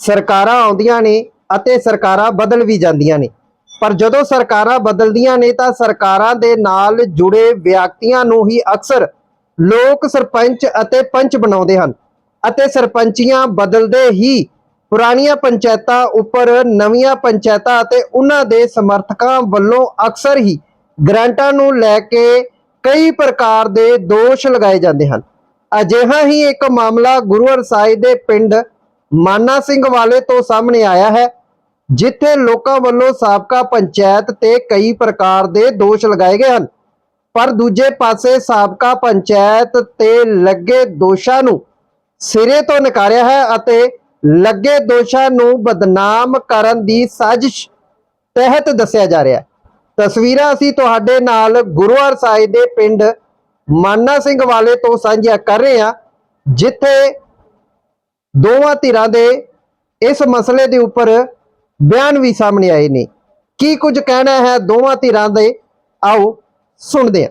ਸਰਕਾਰਾਂ ਆਉਂਦੀਆਂ ਨੇ ਅਤੇ ਸਰਕਾਰਾਂ ਬਦਲ ਵੀ ਜਾਂਦੀਆਂ ਨੇ। ਪਰ ਜਦੋਂ ਸਰਕਾਰਾਂ ਬਦਲਦੀਆਂ ਨੇ ਤਾਂ ਸਰਕਾਰਾਂ ਦੇ ਨਾਲ ਜੁੜੇ ਵਿਅਕਤੀਆਂ ਨੂੰ ਹੀ ਅਕਸਰ ਲੋਕ ਸਰਪੰਚ ਅਤੇ ਪੰਚ ਬਣਾਉਂਦੇ ਹਨ ਅਤੇ ਸਰਪੰਚੀਆਂ ਬਦਲਦੇ ਹੀ ਪੁਰਾਣੀਆਂ ਪੰਚਾਇਤਾਂ ਉੱਪਰ ਨਵੀਆਂ ਪੰਚਾਇਤਾਂ ਅਤੇ ਉਹਨਾਂ ਦੇ ਸਮਰਥਕਾਂ ਵੱਲੋਂ ਅਕਸਰ ਹੀ ਗ੍ਰਾਂਟਾਂ ਨੂੰ ਲੈ ਕੇ ਕਈ ਪ੍ਰਕਾਰ ਦੇ ਦੋਸ਼ ਲਗਾਏ ਜਾਂਦੇ ਹਨ। ਅਜਿਹਾ ਹੀ ਇੱਕ ਮਾਮਲਾ ਗੁਰੂ ਸਾਹਿਬ ਦੇ ਪਿੰਡ ਮਾਨਾ ਸਿੰਘ ਵਾਲੇ ਤੋਂ ਸਾਹਮਣੇ ਆਇਆ ਹੈ, ਜਿੱਥੇ ਲੋਕਾਂ ਵੱਲੋਂ ਸਾਬਕਾ ਪੰਚਾਇਤ ਤੇ ਕਈ ਪ੍ਰਕਾਰ ਦੇ ਦੋਸ਼ ਲਗਾਏ ਗਏ ਹਨ। ਪਰ ਦੂਜੇ ਪਾਸੇ ਸਾਬਕਾ ਪੰਚਾਇਤ ਤੇ ਲੱਗੇ ਦੋਸ਼ਾਂ ਨੂੰ ਸਿਰੇ ਤੋਂ ਨਕਾਰਿਆ ਹੈ ਅਤੇ ਲੱਗੇ ਦੋਸ਼ਾਂ ਨੂੰ ਬਦਨਾਮ ਕਰਨ ਦੀ ਸਾਜ਼ਿਸ਼ ਤਹਿਤ ਦੱਸਿਆ ਜਾ ਰਿਹਾ ਹੈ। ਤਸਵੀਰਾਂ ਅਸੀਂ ਤੁਹਾਡੇ ਨਾਲ ਗੁਰੂਵਾਰ ਸਾਹਿਬ ਦੇ ਪਿੰਡ ਮਾਨਾ ਸਿੰਘ ਵਾਲੇ ਤੋਂ ਸਾਂਝੀਆਂ ਕਰ ਰਹੇ ਹਾਂ, ਜਿੱਥੇ ਦੋਵਾਂ ਧਿਰਾਂ ਦੇ ਇਸ ਮਸਲੇ ਦੇ ਉੱਪਰ ਬਿਆਨ ਵੀ ਸਾਹਮਣੇ ਆਏ ਨੇ। ਕੀ ਕੁਝ ਕਹਿਣਾ ਹੈ ਦੋਵਾਂ ਧਿਰਾਂ ਦੇ? ਆਓ ਸੁਣਦੇ ਹਾਂ।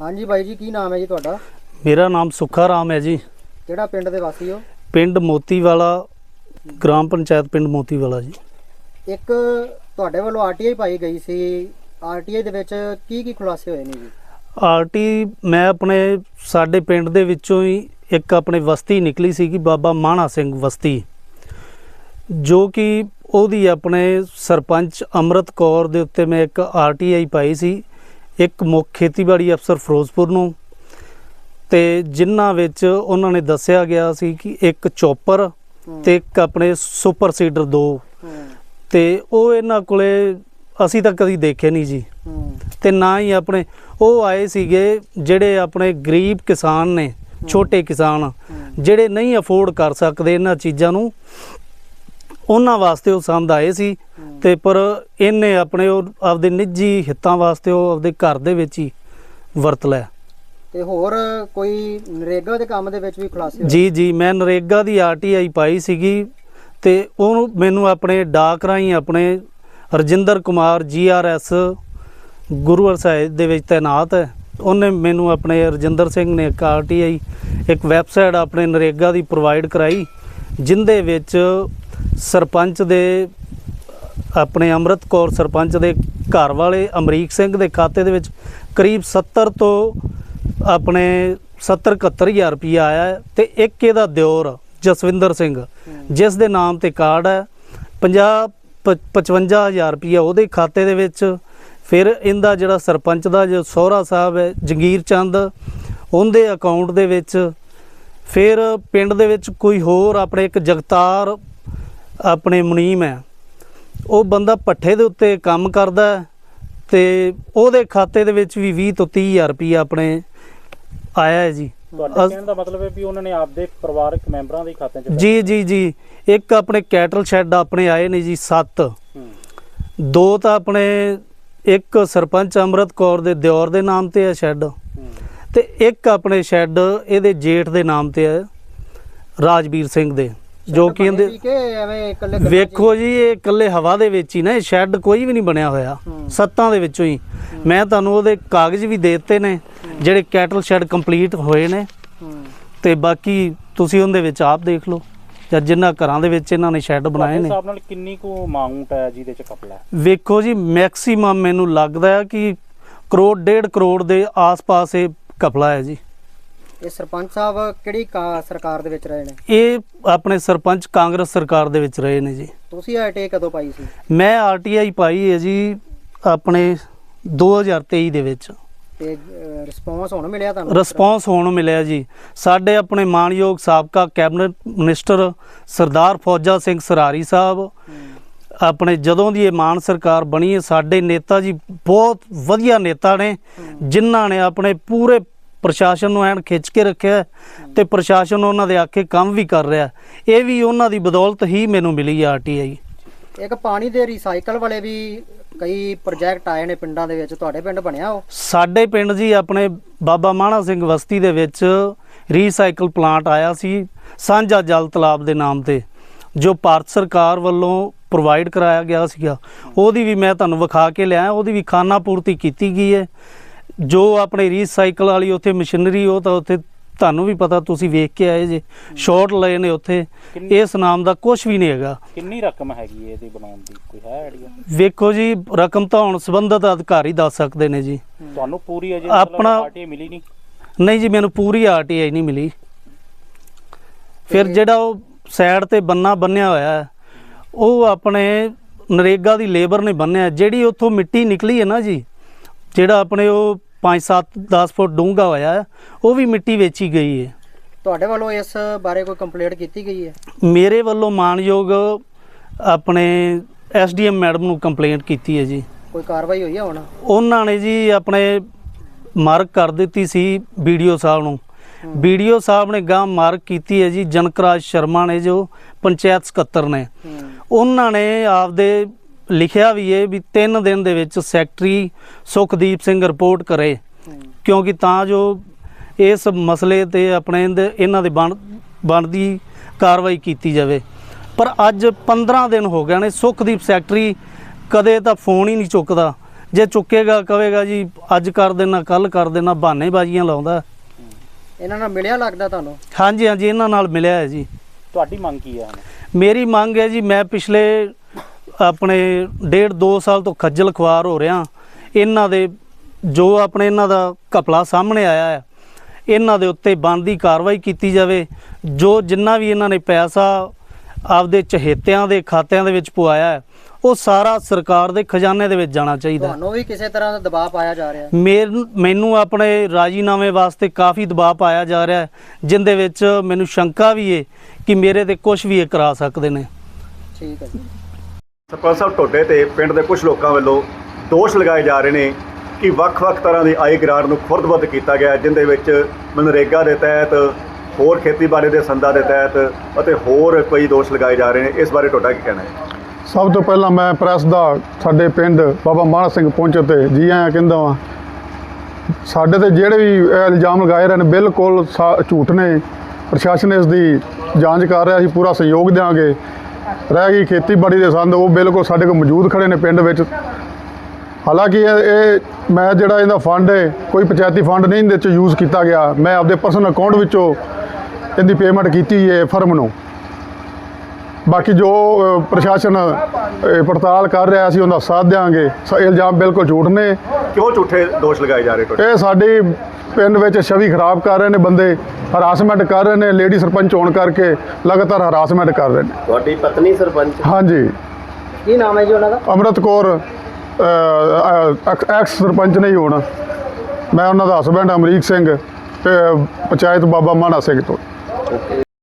ਹਾਂਜੀ ਬਾਈ ਜੀ ਕੀ ਨਾਮ ਹੈ ਜੀ ਤੁਹਾਡਾ? ਮੇਰਾ ਨਾਮ ਸੁੱਖਾ ਰਾਮ ਹੈ ਜੀ। ਕਿਹੜਾ ਪਿੰਡ ਦੇ ਵਾਸੀ ਹੋ? ਪਿੰਡ ਮੋਤੀਵਾਲਾ ਗ੍ਰਾਮ ਪੰਚਾਇਤ ਪਿੰਡ ਮੋਤੀਵਾਲਾ ਜੀ। ਇੱਕ ਤੁਹਾਡੇ ਵੱਲੋਂ ਆਰਟੀਆਈ ਪਾਈ ਗਈ ਸੀ। ਆਰਟੀਆਈ ਦੇ ਵਿੱਚ ਕੀ ਕੀ ਖੁਲਾਸੇ ਹੋਏ ਨੇ ਜੀ? ਆਰਟੀ ਮੈਂ ਆਪਣੇ ਸਾਡੇ ਪਿੰਡ ਦੇ ਵਿੱਚੋਂ ਹੀ ਇੱਕ ਆਪਣੇ ਵਸਤੀ ਨਿਕਲੀ ਸੀ ਕਿ ਬਾਬਾ ਮਾਣਾ ਸਿੰਘ ਵਸਤੀ ਜੋ ਕਿ ਉਹਦੀ ਆਪਣੇ ਸਰਪੰਚ ਅੰਮ੍ਰਿਤ ਕੌਰ ਦੇ ਉੱਤੇ ਮੈਂ ਇੱਕ ਆਰਟੀਆਈ ਪਾਈ ਸੀ ਇੱਕ ਮੁੱਖ ਖੇਤੀਬਾੜੀ ਅਫਸਰ ਫਿਰੋਜ਼ਪੁਰ ਨੂੰ ਤੇ ਜਿਨ੍ਹਾਂ ਵਿੱਚ ਉਹਨਾਂ ਨੇ ਦੱਸਿਆ ਗਿਆ ਸੀ ਕਿ ਇੱਕ ਚੌਪਰ ਤੇ ਇੱਕ ਆਪਣੇ ਸੁਪਰ ਸੀਡਰ 2 ਹੂੰ, ਤੇ ਉਹ ਇਹਨਾਂ ਕੋਲੇ ਅਸੀਂ ਤਾਂ ਕਦੀ ਦੇਖੇ ਨਹੀਂ ਜੀ। ਤੇ ਨਾ ਹੀ ਆਪਣੇ ਉਹ ਆਏ ਸੀਗੇ ਜਿਹੜੇ ਆਪਣੇ ਗਰੀਬ ਕਿਸਾਨ ਨੇ ਛੋਟੇ ਕਿਸਾਨ ਜਿਹੜੇ ਨਹੀਂ ਅਫੋਰਡ ਕਰ ਸਕਦੇ ਇਹਨਾਂ ਚੀਜ਼ਾਂ ਨੂੰ ਉਹਨਾਂ ਵਾਸਤੇ ਉਹ ਸੰਦ ਆਏ ਸੀ। ਤੇ ਪਰ ਇਹਨੇ ਆਪਣੇ ਉਹ ਆਪਦੇ ਨਿੱਜੀ ਹਿੱਤਾਂ ਵਾਸਤੇ ਉਹ ਆਪਦੇ ਘਰ ਦੇ ਵਿੱਚ ਹੀ ਵਰਤ ਲਿਆ ਤੇ ਹੋਰ ਕੋਈ ਨਰੇਗਾ ਦੇ ਕੰਮ ਦੇ ਵਿੱਚ ਵੀ ਖੁਲਾਸੇ ਜੀ ਜੀ ਮੈਂ ਨਰੇਗਾ ਦੀ ਆਰਟੀਆਈ ਪਾਈ ਸੀਗੀ ਤੇ ਉਹਨੂੰ ਮੈਨੂੰ ਆਪਣੇ ਡਾਕ ਰਾਹੀਂ ਆਪਣੇ ਰਜਿੰਦਰ ਕੁਮਾਰ ਜੀਆਰਐਸ ਗੁਰੂਵਰ ਸਾਹਿਬ ਦੇ ਵਿੱਚ ਤਾਇਨਾਤ ਹੈ ਉਹਨੇ ਮੈਨੂੰ ਆਪਣੇ ਰਜਿੰਦਰ ਸਿੰਘ ਨੇ ਇੱਕ ਆਰਟੀਆਈ ਇੱਕ ਵੈਬਸਾਈਟ ਆਪਣੇ ਨਰੇਗਾ ਦੀ ਪ੍ਰੋਵਾਈਡ ਕਰਾਈ, ਜਿੰਦੇ ਵਿੱਚ ਸਰਪੰਚ ਦੇ, ਆਪਣੇ ਅੰਮ੍ਰਿਤ ਕੌਰ ਸਰਪੰਚ ਦੇ ਘਰ ਵਾਲੇ ਅਮਰੀਕ ਸਿੰਘ ਦੇ ਖਾਤੇ ਦੇ ਵਿੱਚ ਕਰੀਬ 70 ਤੋਂ ਆਪਣੇ 70 ਹਜ਼ਾਰ ਰੁਪਇਆ ਆਇਆ ਹੈ ਤੇ ਇੱਕ ਇਹਦਾ ਦਿਓਰ, ਜਸਵਿੰਦਰ ਸਿੰਘ, ਜਿਸ ਦੇ ਨਾਮ ਤੇ ਕਾਰਡ ਹੈ 50 55000 ਰੁਪਇਆ ਉਹਦੇ ਖਾਤੇ ਦੇ ਵਿੱਚ ਫਿਰ ਇਹਦਾ ਜਿਹੜਾ ਸਰਪੰਚ ਦਾ ਜੋ ਸਹੁਰਾ ਸਾਹਿਬ ਹੈ ਜੰਗੀਰ ਚੰਦ ਉਹਦੇ ਅਕਾਊਂਟ ਦੇ ਵਿੱਚ ਫਿਰ ਪਿੰਡ ਦੇ ਵਿੱਚ ਕੋਈ ਹੋਰ ਆਪਣੇ ਇੱਕ ਜਗਤਾਰ ਆਪਣੇ ਮੁਨੀਮ ਹੈ। ਉਹ ਬੰਦਾ ਪੱਠੇ ਦੇ ਉੱਤੇ ਕੰਮ ਕਰਦਾ ਤੇ ਉਹਦੇ ਖਾਤੇ ਦੇ ਵਿੱਚ ਵੀ 20 ਤੋਂ 30000 ਰੁਪਇਆ ਆਪਣੇ ਆਇਆ ਹੈ ਜੀ। ਤੁਹਾਡੇ ਕਹਿਣ ਦਾ ਮਤਲਬ ਹੈ ਵੀ ਉਹਨਾਂ ਨੇ ਆਪਦੇ ਪਰਿਵਾਰਕ ਮੈਂਬਰਾਂ ਦੇ ਖਾਤਿਆਂ 'ਚ ਜੀ ਜੀ ਜੀ। ਇੱਕ ਆਪਣੇ ਕੈਟਲ ਸ਼ੈੱਡ ਆਪਣੇ ਆਏ ਨੇ ਜੀ 7 ਹੂੰ। ਦੋ ਤਾਂ ਆਪਣੇ ਇੱਕ ਸਰਪੰਚ ਅੰਮ੍ਰਿਤ ਕੌਰ ਦੇ ਦਿਓਰ ਦੇ ਨਾਮ ਤੇ ਹੈ ਸ਼ੈੱਡ। ਤੇ ਇੱਕ ਆਪਣੇ ਸ਼ੈੱਡ ਇਹਦੇ ਜੇਠ ਦੇ ਨਾਮ ਤੇ ਹੈ ਰਾਜਵੀਰ ਸਿੰਘ ਦੇ ਜੋ ਕਿ ਇਹਦੇ ਵੇਖੋ ਜੀ ਇਹ ਇਕੱਲੇ ਹਵਾ ਦੇ ਵਿੱਚ ਹੀ ਨਾ ਇਹ ਸ਼ੈੱਡ ਕੋਈ ਵੀ ਨਹੀਂ ਬਣਿਆ ਹੋਇਆ। ਸੱਤਾਂ ਦੇ ਵਿੱਚੋਂ ਹੀ। ਮੈਂ ਤੁਹਾਨੂੰ ਉਹਦੇ ਕਾਗਜ਼ ਵੀ ਦੇ ਦਿੱਤੇ ਨੇ ਜਿਹੜੇ ਕੈਟਲ ਸ਼ੈੱਡ ਕੰਪਲੀਟ ਹੋਏ ਨੇ। ਤੇ ਬਾਕੀ ਤੁਸੀਂ ਉਹਦੇ ਵਿੱਚ ਆਪ ਦੇਖ ਲਓ। ਜਾਂ ਜਿੰਨਾ ਘਰਾਂ ਦੇ ਵਿੱਚ ਇਹਨਾਂ ਨੇ ਸ਼ੈੱਡ ਬਣਾਏ ਨੇ। ਹਿਸਾਬ ਨਾਲ ਕਿੰਨੀ ਕੁ ਅਮਾਉਂਟ ਹੈ ਜਿਹਦੇ 'ਚ ਕਪਲਾ ਹੈ? ਵੇਖੋ ਜੀ ਮੈਕਸਿਮਮ ਮੈਨੂੰ ਲੱਗਦਾ ਹੈ ਕਿ ਕਰੋੜ ਡੇਢ ਕਰੋੜ ਦੇ ਆਸ-ਪਾਸ ਇਹ ਕਪਲਾ ਹੈ ਜੀ। ਇਹ ਸਰਪੰਚ ਸਾਹਿਬ ਕਿਹੜੀ ਕਾ- ਸਰਕਾਰ ਦੇ ਵਿੱਚ ਰਹੇ ਨੇ? ਇਹ ਆਪਣੇ ਸਰਪੰਚ ਕਾਂਗਰਸ ਸਰਕਾਰ ਦੇ ਵਿੱਚ ਰਹੇ ਨੇ ਜੀ। ਤੁਸੀਂ ਆਰਟੀਆਈ ਕਦੋਂ ਪਾਈ ਸੀ? ਮੈਂ ਆਰਟੀਆਈ ਪਾਈ ਹੈ ਜੀ ਆਪਣੇ 2023 ਦੇ ਵਿੱਚ। ਤੇ ਰਿਸਪੌਂਸ ਹੁਣ ਮਿਲਿਆ ਤੁਹਾਨੂੰ? ਰਿਸਪੌਂਸ ਹੋਣ ਮਿਲਿਆ ਜੀ। ਸਾਡੇ ਆਪਣੇ ਮਾਨਯੋਗ ਸਾਬਕਾ ਕੈਬਨਿਟ ਮਿਨਿਸਟਰ ਸਰਦਾਰ ਫੌਜਾ ਸਿੰਘ ਸਰਾਰੀ ਸਾਹਿਬ ਆਪਣੇ ਜਦੋਂ ਦੀ ਇਹ ਮਾਨ ਸਰਕਾਰ ਬਣੀ ਹੈ ਸਾਡੇ ਨੇਤਾ ਜੀ ਬਹੁਤ ਵਧੀਆ ਨੇਤਾ ਨੇ ਜਿਨ੍ਹਾਂ ਨੇ ਆਪਣੇ ਪੂਰੇ ਪ੍ਰਸ਼ਾਸਨ ਨੂੰ ਐਨ ਖਿੱਚ ਕੇ ਰੱਖਿਆ ਤੇ ਪ੍ਰਸ਼ਾਸਨ ਉਹਨਾਂ ਦੇ ਆਖੇ ਕੰਮ ਵੀ ਕਰ ਰਿਹਾ। ਇਹ ਵੀ ਉਹਨਾਂ ਦੀ ਬਦੌਲਤ ਹੀ ਮੈਨੂੰ ਮਿਲੀ ਆਰਟੀਆਈ ਇੱਕ ਪਾਣੀ ਦੇ ਰੀਸਾਈਕਲ ਵਾਲੇ ਵੀ ਕਈ ਪ੍ਰੋਜੈਕਟ ਆਏ ਨੇ ਪਿੰਡਾਂ ਦੇ ਵਿੱਚ, ਤੁਹਾਡੇ ਪਿੰਡ ਬਣਿਆ ਉਹ? ਸਾਡੇ ਪਿੰਡ ਜੀ ਆਪਣੇ ਬਾਬਾ ਮਾਣਾ ਸਿੰਘ ਵਸਤੀ ਦੇ ਵਿੱਚ ਰੀਸਾਈਕਲ ਪਲਾਂਟ ਆਇਆ ਸੀ, ਸਾਂਝਾ ਜਲ ਤਲਾਬ ਦੇ ਨਾਮ ਤੇ, ਜੋ ਭਾਰਤ ਸਰਕਾਰ ਵੱਲੋਂ ਪ੍ਰੋਵਾਈਡ ਕਰਾਇਆ ਗਿਆ ਸੀਗਾ। ਉਹਦੀ ਵੀ ਮੈਂ ਤੁਹਾਨੂੰ ਵਿਖਾ ਕੇ ਲਿਆ ਉਹਦੀ ਵੀ ਖਾਨਾ ਪੂਰਤੀ ਕੀਤੀ ਗਈ ਹੈ। ਜੋ ਆਪਣੇ ਰੀਸਾਈਕਲ ਵਾਲੀ ਉੱਥੇ ਮਸ਼ੀਨਰੀ ਉਹ ਤਾਂ ਉੱਥੇ ਤੁਹਾਨੂੰ ਵੀ ਪਤਾ ਤੁਸੀਂ ਵੇਖ ਕੇ ਆਏ ਜੇ। ਸ਼ਾਟ ਲਏ ਨੇ ਉੱਥੇ। ਇਸ ਨਾਮ ਦਾ ਕੁਝ ਵੀ ਨਹੀਂ ਹੈਗਾ। ਕਿੰਨੀ ਰਕਮ ਹੈਗੀ ਇਹਦੀ ਬਣਾਉਣ ਦੀ? ਕੋਈ ਹੈ ਆਈਡੀਆ ਵੇਖੋ ਜੀ ਰਕਮ ਤਾਂ ਹੁਣ ਸੰਬੰਧਤ ਅਧਿਕਾਰੀ ਦੱਸ ਸਕਦੇ ਨੇ ਜੀ। ਤੁਹਾਨੂੰ ਪੂਰੀ ਅਜੇ ਆਪਣਾ- ਆਰਟੀਆਈ ਮਿਲੀ ਨਹੀਂ? ਨਹੀਂ ਜੀ ਮੈਨੂੰ ਪੂਰੀ ਆਰਟੀਆਈ ਨਹੀਂ ਮਿਲੀ। ਫਿਰ ਜਿਹੜਾ ਉਹ ਸਾਈਡ ਤੇ ਬੰਨਾ ਬੰਨਿਆ ਹੋਇਆ ਉਹ ਆਪਣੇ ਨਰੇਗਾ ਦੀ ਲੇਬਰ ਨੇ ਬੰਨਿਆ। ਜਿਹੜੀ ਉੱਥੋਂ ਮਿੱਟੀ ਨਿਕਲੀ ਹੈ ਨਾ ਜੀ ਜਿਹੜਾ ਆਪਣੇ ਉਹ 5 7 10 ਫੁੱਟ ਡੂੰਘਾ ਹੋਇਆ ਉਹ ਵੀ ਮਿੱਟੀ ਵੇਚੀ ਗਈ ਹੈ। ਤੁਹਾਡੇ ਵੱਲੋਂ ਇਸ ਬਾਰੇ ਕੋਈ ਕੰਪਲੇਂਟ ਕੀਤੀ ਗਈ ਹੈ? ਮੇਰੇ ਵੱਲੋਂ ਮਾਨਯੋਗ ਆਪਣੇ ਐਸਡੀਐਮ ਮੈਡਮ ਨੂੰ ਕੰਪਲੇਂਟ ਕੀਤੀ ਹੈ ਜੀ। ਕੋਈ ਕਾਰਵਾਈ ਹੋਈ ਹੈ ਹੁਣ? ਉਹਨਾਂ ਨੇ ਜੀ ਆਪਣੇ ਮਾਰਕ ਕਰ ਦਿੱਤੀ ਸੀ ਵੀਡੀਓ ਸਾਹਿਬ ਨੂੰ। ਵੀਡੀਓ ਸਾਹਿਬ ਨੇ ਗਾਂ ਮਾਰਕ ਕੀਤੀ ਹੈ ਜੀ ਜਨਕਰਾਜ ਸ਼ਰਮਾ ਨੇ ਜੋ ਪੰਚਾਇਤ ਸਕੱਤਰ ਨੇ। ਉਹਨਾਂ ਨੇ ਆਪਦੇ ਲਿਖਿਆ ਵੀ ਹੈ ਵੀ 3 ਦਿਨ ਦੇ ਵਿੱਚ ਸੈਕਟਰੀ ਸੁਖਦੀਪ ਸਿੰਘ ਰਿਪੋਰਟ ਕਰੇ। ਕਿਉਂਕਿ ਤਾਂ ਜੋ ਇਸ ਮਸਲੇ ਤੇ ਆਪਣੇ ਇਹਨਾਂ ਦੇ ਬਣ ਬਣਦੀ ਕਾਰਵਾਈ ਕੀਤੀ ਜਾਵੇ। ਪਰ ਅੱਜ 15 ਦਿਨ ਹੋ ਗਏ ਨੇ ਸੁਖਦੀਪ ਸੈਕਟਰੀ ਕਦੇ ਤਾਂ ਫੋਨ ਹੀ ਨਹੀਂ ਚੁੱਕਦਾ। ਜੇ ਚੁੱਕੇਗਾ ਕਹੇਗਾ ਜੀ ਅੱਜ ਕਰ ਦੇਣਾ ਕੱਲ ਕਰ ਦੇਣਾ ਬਹਾਨੇਬਾਜ਼ੀਆਂ ਲਾਉਂਦਾ। ਇਹਨਾਂ ਨਾਲ ਮਿਲਿਆ ਲੱਗਦਾ ਤੁਹਾਨੂੰ? ਹਾਂਜੀ ਹਾਂਜੀ ਇਹਨਾਂ ਨਾਲ ਮਿਲਿਆ ਹੈ ਜੀ। ਤੁਹਾਡੀ ਮੰਗ ਕੀ ਹੈ ਮੇਰੀ ਮੰਗ ਹੈ ਜੀ ਮੈਂ ਪਿਛਲੇ ਆਪਣੇ ਡੇਢ 2 ਸਾਲ ਤੋਂ ਖੱਜਲ ਖੁਆਰ ਹੋ ਰਿਹਾ। ਇਹਨਾਂ ਦੇ ਜੋ ਆਪਣੇ ਇਹਨਾਂ ਦਾ ਘਪਲਾ ਸਾਹਮਣੇ ਆਇਆ ਹੈ ਇਹਨਾਂ ਦੇ ਉੱਤੇ ਬਣਦੀ ਕਾਰਵਾਈ ਕੀਤੀ ਜਾਵੇ। ਜੋ ਜਿੰਨਾ ਵੀ ਇਹਨਾਂ ਨੇ ਪੈਸਾ ਆਪਦੇ ਚਹੇਤਿਆਂ ਦੇ ਖਾਤਿਆਂ ਦੇ ਵਿੱਚ ਪਵਾਇਆ ਹੈ ਉਹ ਸਾਰਾ ਸਰਕਾਰ ਦੇ ਖਜ਼ਾਨੇ ਦੇ ਵਿੱਚ ਜਾਣਾ ਚਾਹੀਦਾ। ਤੁਹਾਨੂੰ ਵੀ ਕਿਸੇ ਤਰ੍ਹਾਂ ਦਾ ਦਬਾਅ ਪਾਇਆ ਜਾ ਰਿਹਾ ਹੈ? ਮੈਨੂੰ ਆਪਣੇ ਰਾਜੀਨਾਮੇ ਵਾਸਤੇ ਕਾਫੀ ਦਬਾਅ ਪਾਇਆ ਜਾ ਰਿਹਾ ਹੈ ਜਿੰਦੇ ਵਿੱਚ ਮੈਨੂੰ ਸ਼ੰਕਾ ਵੀ ਹੈ ਕਿ ਮੇਰੇ ਤੇ ਕੁਝ ਵੀ ਇਹ ਕਰਾ ਸਕਦੇ ਨੇ। ਠੀਕ ਹੈ ਜੀ। ਸਰਪੰਚ ਸਾਹਿਬ ਟੋਡੇ ਤੇ ਪਿੰਡ ਦੇ ਕੁਝ ਲੋਕਾਂ ਵੱਲੋਂ ਦੋਸ਼ ਲਗਾਏ ਜਾ ਰਹੇ ਨੇ ਕਿ ਵੱਖ-ਵੱਖ ਤਰ੍ਹਾਂ ਦੀ ਆਈ ਗ੍ਰਾਂਟ ਨੂੰ ਖੁਰਦ-ਬੁਰਦ ਕੀਤਾ ਗਿਆ ਹੈ, ਜਿੰਦੇ ਵਿੱਚ ਮਨਰੇਗਾ ਦੇ ਤਹਿਤ ਹੋਰ ਖੇਤੀਬਾੜੀ ਦੇ ਸੰਦਾਂ ਦੇ ਤਹਿਤ ਅਤੇ ਹੋਰ ਕਈ ਦੋਸ਼ ਲਗਾਏ ਜਾ ਰਹੇ ਨੇ। ਇਸ ਬਾਰੇ ਤੁਹਾਡਾ ਕੀ ਕਹਿਣਾ ਹੈ? ਸਭ ਤੋਂ ਪਹਿਲਾਂ ਮੈਂ ਪ੍ਰੈਸ ਦਾ ਸਾਡੇ ਪਿੰਡ ਬਾਬਾ ਮਾਨ ਸਿੰਘ ਪਹੁੰਚੇ ਤੇ ਜੀ ਆਇਆਂ ਕਹਿੰਦਾ ਵਾਂ ਸਾਡੇ ਤੇ ਜਿਹੜੇ ਵੀ ਇਹ ਇਲਜ਼ਾਮ ਲਗਾਏ ਰਹੇ ਨੇ ਬਿਲਕੁਲ ਸਾ- ਝੂਠ ਨੇ। ਪ੍ਰਸ਼ਾਸਨ ਇਸ ਦੀ ਜਾਂਚ ਕਰ ਰਿਹਾ ਸੀ ਪੂਰਾ ਸਹਿਯੋਗ ਦੇਵਾਂਗੇ ਰਹਿ ਗਈ ਖੇਤੀਬਾੜੀ ਦੇ ਸੰਦ ਉਹ ਬਿਲਕੁਲ ਸਾਡੇ ਕੋਲ ਮੌਜੂਦ ਖੜੇ ਨੇ ਪਿੰਡ ਵਿੱਚ। ਹਾਲਾਂਕਿ ਇਹ ਮੈਂ ਜਿਹੜਾ ਇਹਦਾ ਫੰਡ ਹੈ ਕੋਈ ਪੰਚਾਇਤੀ ਫੰਡ ਨਹੀਂ ਇਹਦੇ ਚ ਯੂਜ਼ ਕੀਤਾ ਗਿਆ। ਮੈਂ ਆਪਦੇ ਪਰਸਨਲ ਅਕਾਊਂਟ ਵਿੱਚੋਂ ਇਹਦੀ ਪੇਮੈਂਟ ਕੀਤੀ ਹੈ ਫਰਮ ਨੂੰ। ਬਾਕੀ ਜੋ ਪ੍ਰਸ਼ਾਸਨ ਪੜਤਾਲ ਕਰ ਰਿਹਾ ਸੀ ਉਹਦਾ ਸਾਥ ਦਿਆਂਗੇ। ਸ- ਇਲਜ਼ਾਮ ਬਿਲਕੁਲ ਝੂਠ ਨੇ। ਕਿਉਂ ਝੂਠੇ ਦੋਸ਼ ਲਗਾਏ ਜਾ ਰਹੇ ਇਹ ਸਾਡੀ ਪਿੰਡ ਵਿੱਚ ਛਵੀ ਖਰਾਬ ਕਰ ਰਹੇ ਨੇ ਬੰਦੇ ਹਰਾਸਮੈਂਟ ਕਰ ਰਹੇ ਨੇ ਲੇਡੀ ਸਰਪੰਚ ਹੋਣ ਕਰਕੇ ਲਗਾਤਾਰ ਹਰਾਸਮੈਂਟ ਕਰ ਰਹੇ ਨੇ। ਤੁਹਾਡੀ ਪਤਨੀ ਸਰਪੰਚ? ਹਾਂਜੀ। ਕੀ ਨਾਮ ਹੈ ਜੀ ਉਹਨਾਂ ਦਾ? ਅੰਮ੍ਰਿਤ ਕੌਰ ਐਕਸ ਸਰਪੰਚ ਨਹੀਂ ਹੋਣਾ। ਮੈਂ ਉਹਨਾਂ ਦਾ ਹਸਬੈਂਡ ਅਮਰੀਕ ਸਿੰਘ ਤੇ ਪੰਚਾਇਤ ਬਾਬਾ ਮਾਨਾ ਸਿੰਘ ਤੋਂ।